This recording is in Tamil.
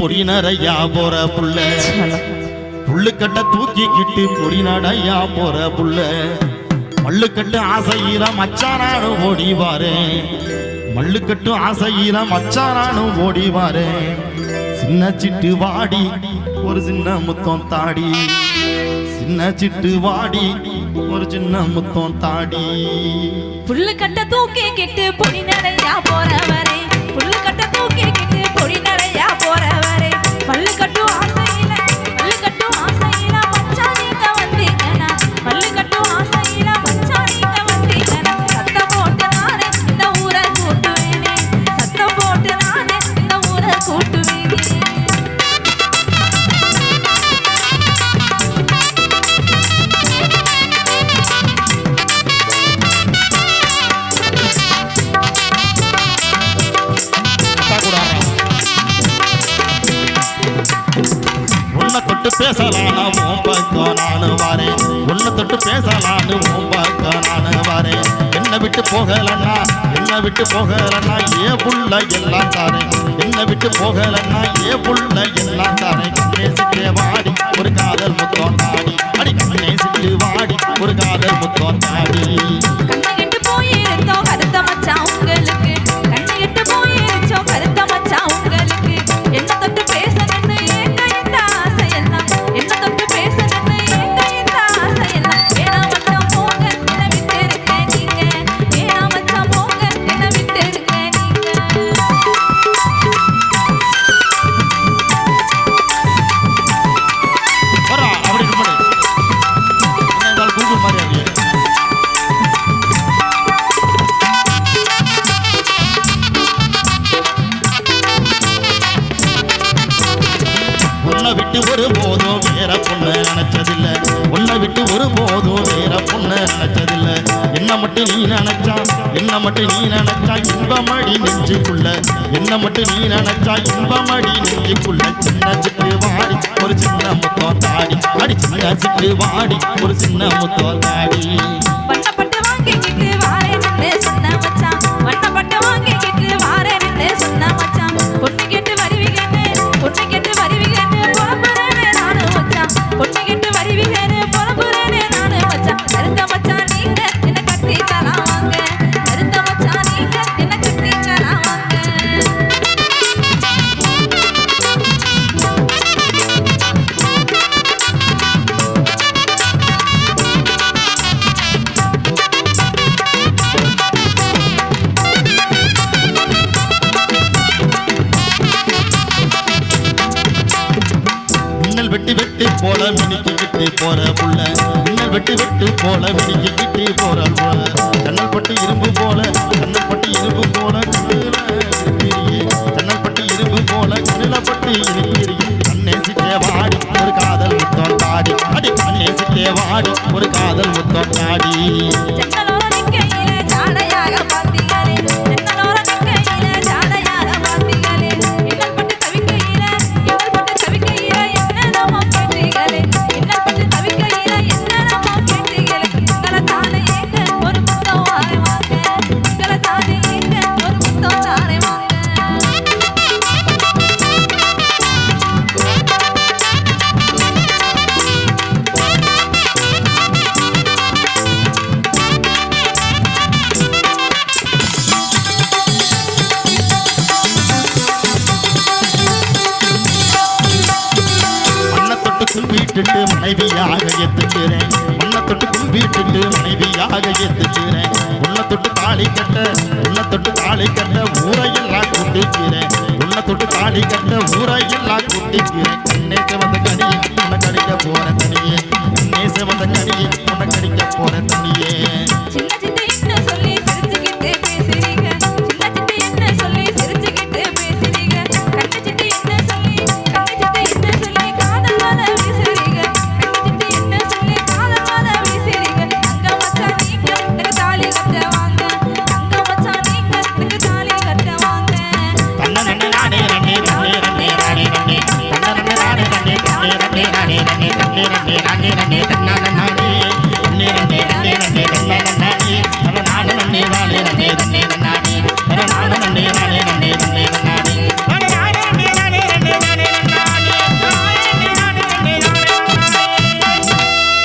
பொறி நரையா போற புள்ள. புள்ளுக்கட்ட தூக்கிக்கிட்டு பொறி நடையா போற புள்ள. மல்லுக்கட்டு ஆசையில மச்சானானு ஓடி வாரேன் மல்லுக்கட்டு ஆசையில மச்சானானு ஓடி சின்ன சிட்டு வாடி ஒரு சின்ன முத்தம் தாடி. சின்ன சிட்டு வாடி ஒரு சின்ன முத்தம் தாடி. புல்லு கட்ட தூக்கி கிட்டு பொடி நடையா போறவரே. புல்லு கட்ட தூக்கி கிட்டு பேசலான உன் பக்கம் நானு வரேன். உன்னை தொட்டு பேசலான்னு உன் பக்கம் நானு வரேன். என்னை விட்டு போகலன்னா என்னை விட்டு போகலன்னா ஏ புள்ள எல்லாம் தாரேன். என்னை விட்டு போகலன்னா ஏ புள்ள எல்லாம் தாரேன். விட்டு ஒரு போதும் வேற பொண்ணு நினைச்சதில்ல. உன்னை விட்டு ஒரு போதும் வேற பொண்ணு நினைச்சதில்ல. என்ன மட்டும் நீ நினைச்சா என்ன மட்டும் நீ நினைச்சா இன்பமடி நெஞ்சுக்குள்ள. என்ன மட்டும் நீ நினைச்சா இன்பமடி நெஞ்சுக்குள்ள. சின்ன சிட்டு வாடி ஒரு சின்ன முத்தம் தாடி. அடி சின்ன சிட்டு வாடி ஒரு சின்ன முத்தம் தாடி. வெட்டி வெட்டி போல மினிக்கு விட்டு போற புள்ள. உன்னை வெட்டி வெட்டி போல மினிக்கு விட்டு போற புள்ள. ஜன்னல் பட்டு இரும்பு போல ஜன்னல் பட்டு இரும்பு போல கண்ணுல ஜன்னல் பட்டு இரும்பு போல கண்ணில பட்டு இருக்கிறியே வாடி ஒரு காதல் முத்தம் தாடி. அடி கண்ணே வாடி ஒரு காதல் முத்தம் தாடி. கும்பிட்டுட்டு மனைவியாக ஏத்துக்கிறேன். மண்ணை தொட்டு கும்பிட்டுட்டு மனைவியாக ஏத்துக்கிறேன். உன்னை தொட்டு தாலி கட்ட உன்னை தொட்டு தாலி கட்ட ஊரையெல்லாம் குட்டிக்கிறேன். உன்னை தொட்டு தாலி கட்ட ஊரையெல்லாம் குட்டிக்கிறேன். கண்ணே சிவந்த நீரண்டே